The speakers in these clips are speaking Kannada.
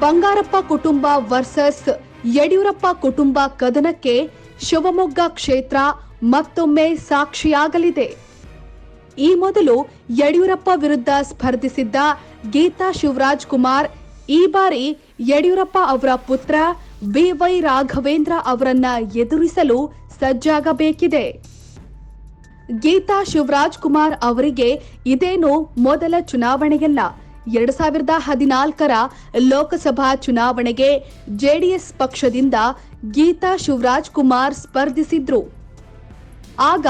ಬಂಗಾರಪ್ಪ ಕುಟುಂಬ ವರ್ಸಸ್ ಯಡಿಯೂರಪ್ಪ ಕುಟುಂಬ ಕದನಕ್ಕೆ ಶಿವಮೊಗ್ಗ ಕ್ಷೇತ್ರ ಮತ್ತೊಮ್ಮೆ ಸಾಕ್ಷಿಯಾಗಲಿದೆ. ಈ ಮೊದಲು ಯಡಿಯೂರಪ್ಪ ವಿರುದ್ಧ ಸ್ಪರ್ಧಿಸಿದ್ದ ಗೀತಾ ಶಿವರಾಜ್ ಕುಮಾರ್, ಈ ಬಾರಿ ಯಡಿಯೂರಪ್ಪ ಅವರ ಪುತ್ರ ಬಿವೈ ರಾಘವೇಂದ್ರ ಅವರನ್ನ ಎದುರಿಸಲು ಸಜ್ಜಾಗಬೇಕಿದೆ. ಗೀತಾ ಶಿವರಾಜ್ ಕುಮಾರ್ ಅವರಿಗೆ ಇದೇನು ಮೊದಲ ಚುನಾವಣೆಯಲ್ಲ. ಎರಡ್ ಸಾವಿರದ ಹದಿನಾಲ್ಕರ ಲೋಕಸಭಾ ಚುನಾವಣೆಗೆ ಜೆಡಿಎಸ್ ಪಕ್ಷದಿಂದ ಗೀತಾ ಶಿವರಾಜ್ ಕುಮಾರ್ ಸ್ಪರ್ಧಿಸಿದ್ರು. ಆಗ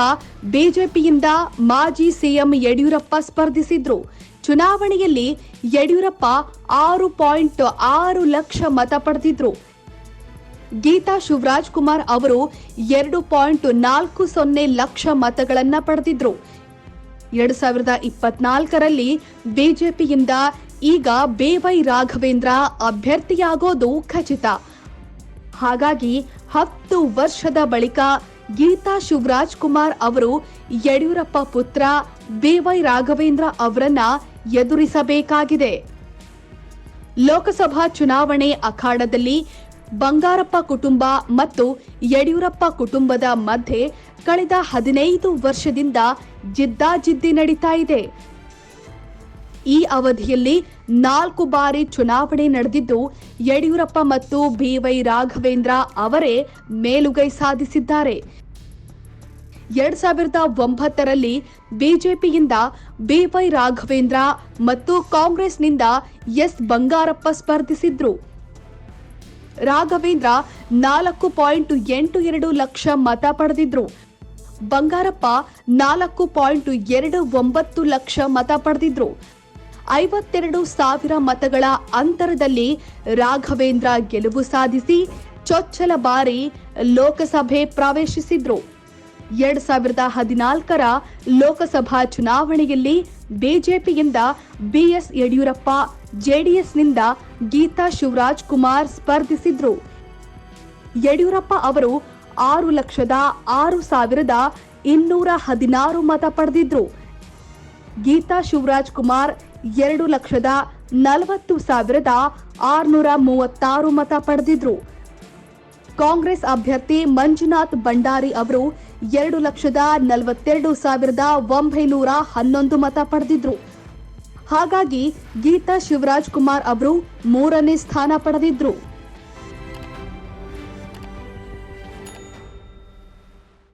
ಬಿಜೆಪಿಯಿಂದ ಮಾಜಿ ಸಿಎಂ ಯಡಿಯೂರಪ್ಪ ಸ್ಪರ್ಧಿಸಿದ್ರು. ಚುನಾವಣೆಯಲ್ಲಿ ಯಡಿಯೂರಪ್ಪ ಆರು ಪಾಯಿಂಟ್ ಆರು ಲಕ್ಷ ಮತ ಪಡೆದಿದ್ರು. ಗೀತಾ ಶಿವರಾಜ್ ಕುಮಾರ್ ಅವರು ಎರಡು ಪಾಯಿಂಟ್ ನಾಲ್ಕು ಸೊನ್ನೆ ಲಕ್ಷ ಮತಗಳನ್ನ ಪಡೆದಿದ್ರು. ಎರಡ್ ಸಾವಿರದ ಇಪ್ಪತ್ನಾಲ್ಕರಲ್ಲಿ ಬಿಜೆಪಿಯಿಂದ ಈಗ ಬೇವೈ ರಾಘವೇಂದ್ರ ಅಭ್ಯರ್ಥಿಯಾಗೋದು ಖಚಿತ. ಹಾಗಾಗಿ ಹತ್ತು ವರ್ಷದ ಬಳಿಕ ಗೀತಾ ಶಿವರಾಜ್ ಕುಮಾರ್ ಅವರು ಯಡಿಯೂರಪ್ಪ ಪುತ್ರ ಬೇವೈ ರಾಘವೇಂದ್ರ ಅವರನ್ನ ಎದುರಿಸಬೇಕಾಗಿದೆ. ಲೋಕಸಭಾ ಚುನಾವಣೆ ಅಖಾಡದಲ್ಲಿ ಬಂಗಾರಪ್ಪ ಕುಟುಂಬ ಮತ್ತು ಯಡಿಯೂರಪ್ಪ ಕುಟುಂಬದ ಮಧ್ಯೆ ಕಳೆದ ಹದಿನೈದು ವರ್ಷದಿಂದ ಜಿದ್ದಾಜಿದ್ದಿ ನಡೀತಾ ಇದೆ. ಈ ಅವಧಿಯಲ್ಲಿ ನಾಲ್ಕು ಬಾರಿ ಚುನಾವಣೆ ನಡೆದಿದ್ದು, ಯಡಿಯೂರಪ್ಪ ಮತ್ತು ಬಿವೈ ರಾಘವೇಂದ್ರ ಅವರೇ ಮೇಲುಗೈ ಸಾಧಿಸಿದ್ದಾರೆ. ಎರಡ್ ಸಾವಿರದ ಒಂಬತ್ತರಲ್ಲಿ ಬಿಜೆಪಿಯಿಂದ ಬಿವೈ ರಾಘವೇಂದ್ರ ಮತ್ತು ಕಾಂಗ್ರೆಸ್ನಿಂದ ಎಸ್ ಬಂಗಾರಪ್ಪ ಸ್ಪರ್ಧಿಸಿದ್ರು. ರಾಘವೇಂದ್ರ ನಾಲ್ಕು ಪಾಯಿಂಟ್ ಎಂಟು ಎರಡು ಲಕ್ಷ ಮತ ಪಡೆದಿದ್ರು. ಬಂಗಾರಪ್ಪ ನಾಲ್ಕು ಪಾಯಿಂಟ್ ಎರಡು ಒಂಬತ್ತು ಲಕ್ಷ ಮತ ಪಡೆದಿದ್ರು. ಐವತ್ತೆರಡು ಸಾವಿರ ಮತಗಳ ಅಂತರದಲ್ಲಿ ರಾಘವೇಂದ್ರ ಗೆಲುವು ಸಾಧಿಸಿ ಚೊಚ್ಚಲ ಬಾರಿ ಲೋಕಸಭೆ ಪ್ರವೇಶಿಸಿದ್ರು. ಎರಡ್ ಸಾವಿರದ ಹದಿನಾಲ್ಕರ ಲೋಕಸಭಾ ಚುನಾವಣೆಯಲ್ಲಿ ಬಿಜೆಪಿಯಿಂದ ಬಿಎಸ್ ಯಡಿಯೂರಪ್ಪ, ಜೆಡಿಎಸ್ನಿಂದ ಗೀತಾ ಶಿವರಾಜ್ ಕುಮಾರ್ ಸ್ಪರ್ಧಿಸಿದ್ರು. ಯಡಿಯೂರಪ್ಪ ಅವರು ಆರು ಲಕ್ಷದ ಆರು ಸಾವಿರದ ಇನ್ನೂರ ಹದಿನಾರು ಮತ ಪಡೆದಿದ್ರು. ಗೀತಾ ಶಿವರಾಜ್ ಕುಮಾರ್ ಎರಡು ಲಕ್ಷದ ನಲವತ್ತು ಸಾವಿರದ ಆರುನೂರ ಮೂವತ್ತಾರು ಮತ ಪಡೆದಿದ್ರು. ಕಾಂಗ್ರೆಸ್ ಅಭ್ಯರ್ಥಿ ಮಂಜುನಾಥ್ ಭಂಡಾರಿ ಅವರು ಎರಡು ಲಕ್ಷದ ನಲವತ್ತೆರಡು ಸಾವಿರದ ಒಂಬೈನೂರ ಹನ್ನೊಂದು ಮತ ಪಡೆದಿದ್ರು. ಹಾಗಾಗಿ ಗೀತಾ ಶಿವರಾಜ್ ಕುಮಾರ್ ಅವರು ಮೂರನೇ ಸ್ಥಾನ ಪಡೆದಿದ್ರು.